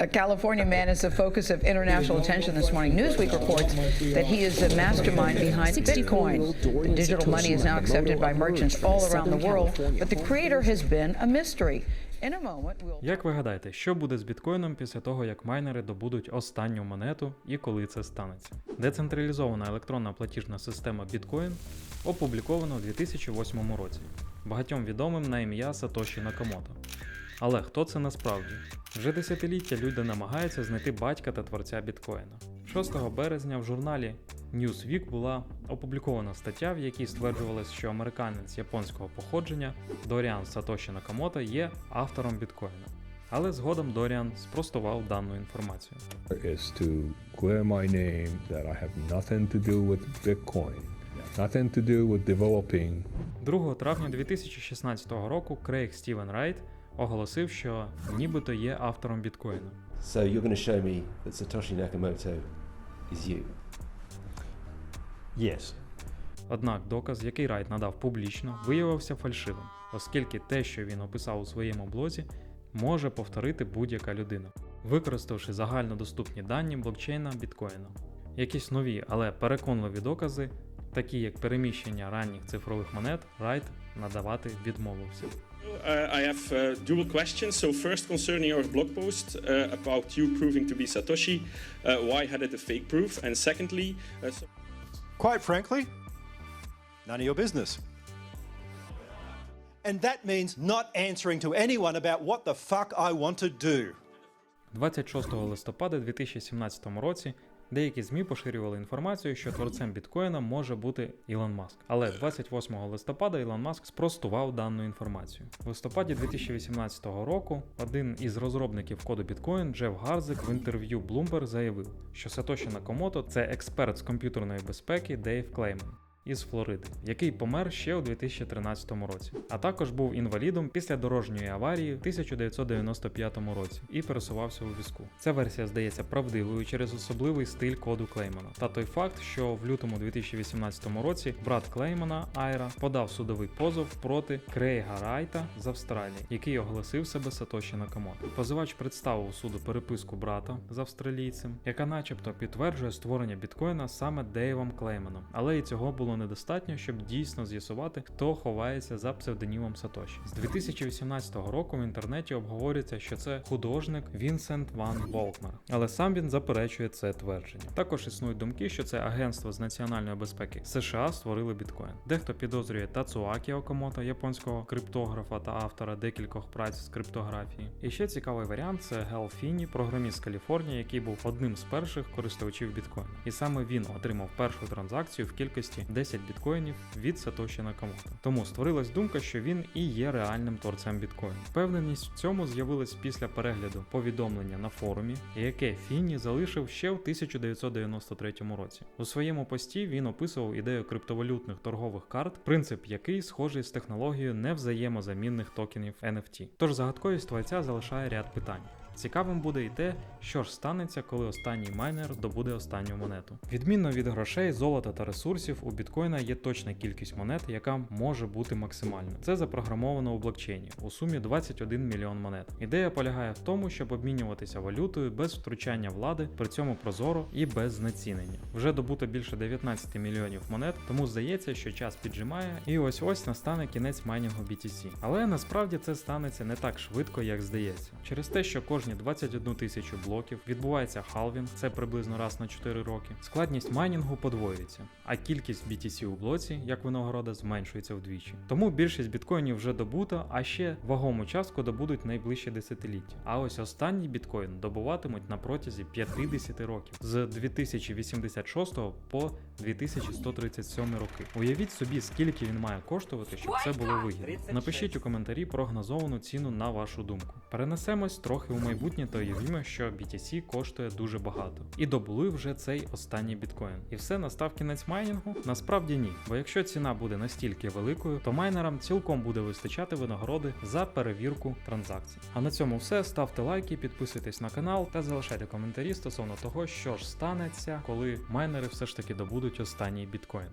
A California man is the focus of international attention this morning. Newsweek reports that he is the mastermind behind Bitcoin. The digital money is now accepted by merchants all around the world, but the creator has been a mystery. Як ви гадаєте, що буде з біткоїном після того, як майнери добудуть останню монету і коли це станеться? Децентралізована електронна платіжна система біткоін опублікована у 2008 році, багатьом відомим на ім'я Сатоші Накамото. Але хто це насправді? Вже десятиліття люди намагаються знайти батька та творця біткоїна. 6 березня в журналі Newsweek була опублікована стаття, в якій стверджувалось, що американець японського походження Доріан Сатоші Накамото є автором біткоїна. Але згодом Доріан спростував дану інформацію. is to clear my name that I have nothing to do with Bitcoin, nothing to do with developing 2 травня 2016 року Крейг Стівен Райт оголосив, що нібито є автором біткоїна. So you're going to show me that Satoshi Nakamoto is you. Yes. Однак доказ, який Райт надав публічно, виявився фальшивим, оскільки те, що він описав у своєму блозі, може повторити будь-яка людина, використавши загальнодоступні дані блокчейна біткоїна. Якісь нові, але переконливі докази, такі як переміщення ранніх цифрових монет, Райт надавати відмовився. Uh, I have uh, dual questions. So first, concerning your blog post uh, about you proving to be Satoshi, uh, why had it a fake proof? And secondly, uh, so Quite frankly, none of your business. And that means not answering to anyone about what the fuck I want to do. 26 листопада 2017 році деякі ЗМІ поширювали інформацію, що творцем біткоїна може бути Ілон Маск. Але 28 листопада Ілон Маск спростував дану інформацію. В листопаді 2018 року один із розробників коду біткоін Джеф Гарзик в інтерв'ю Bloomberg заявив, що Сатоші Накомото це експерт з комп'ютерної безпеки Дейв Клейман. Із Флориди, який помер ще у 2013 році, а також був інвалідом після дорожньої аварії в 1995 році і пересувався у візку. Ця версія здається правдивою через особливий стиль коду Клеймана та той факт, що в лютому 2018 році брат Клеймана Айра подав судовий позов проти Крейга Райта з Австралії, який оголосив себе Сатоші Накамото. Позивач представив суду переписку брата з австралійцем, яка, начебто, підтверджує створення біткоїна саме Дейвом Клейманом, але і цього було недостатньо, щоб дійсно з'ясувати, хто ховається за псевдонімом Сатоші. З 2018 року в інтернеті обговорюється, що це художник Вінсент Ван Волкнер, але сам він заперечує це твердження. Також існують думки, що це агентство з національної безпеки США створили біткоін. Дехто підозрює Тацуакі Окамото, японського криптографа та автора декількох праць з криптографії. І ще цікавий варіант це Гел Фіні, програміст з Каліфорнії, який був одним з перших користувачів біткоїна. І саме він отримав першу транзакцію в кількості 10 біткоїнів від Сатоші Накамото. Тому створилась думка, що він і є реальним творцем біткоїну. Впевненість в цьому з'явилась після перегляду повідомлення на форумі, яке Фіні залишив ще в 1993 році. У своєму пості він описував ідею криптовалютних торгових карт, принцип який схожий з технологією невзаємозамінних токенів NFT. Тож загадковість творця залишає ряд питань. Цікавим буде і те, що ж станеться, коли останній майнер добуде останню монету. Відмінно від грошей, золота та ресурсів, у біткоїна є точна кількість монет, яка може бути максимальною. Це запрограмовано у блокчейні у сумі 21 мільйон монет. Ідея полягає в тому, щоб обмінюватися валютою без втручання влади, при цьому прозоро і без знецінення. Вже добуто більше 19 мільйонів монет, тому здається, що час піджимає, і ось ось настане кінець майнінгу BTC. Але насправді це станеться не так швидко, як здається. Через те, що кожні 21 тисячу блоків відбувається халвінг, це приблизно раз на 4 роки. Складність майнінгу подвоюється, а кількість BTC у блоці, як винагорода, зменшується вдвічі. Тому більшість біткоїнів вже добута, а ще вагому частку добудуть найближче десятиліття. А ось останній біткоін добуватимуть на протязі 50 років з 2086 по 2137 роки. Уявіть собі, скільки він має коштувати, щоб це було вигідно. Напишіть у коментарі прогнозовану ціну на вашу думку. Перенесемось трохи у майбутнє та уявімо, що BTC коштує дуже багато. І добули вже цей останній біткоін. І все настав кінець майнінгу? Насправді ні. Бо якщо ціна буде настільки великою, то майнерам цілком буде вистачати винагороди за перевірку транзакцій. А на цьому все. Ставте лайки, підписуйтесь на канал та залишайте коментарі стосовно того, що ж станеться, коли майнери все ж таки добудуть останній біткоін.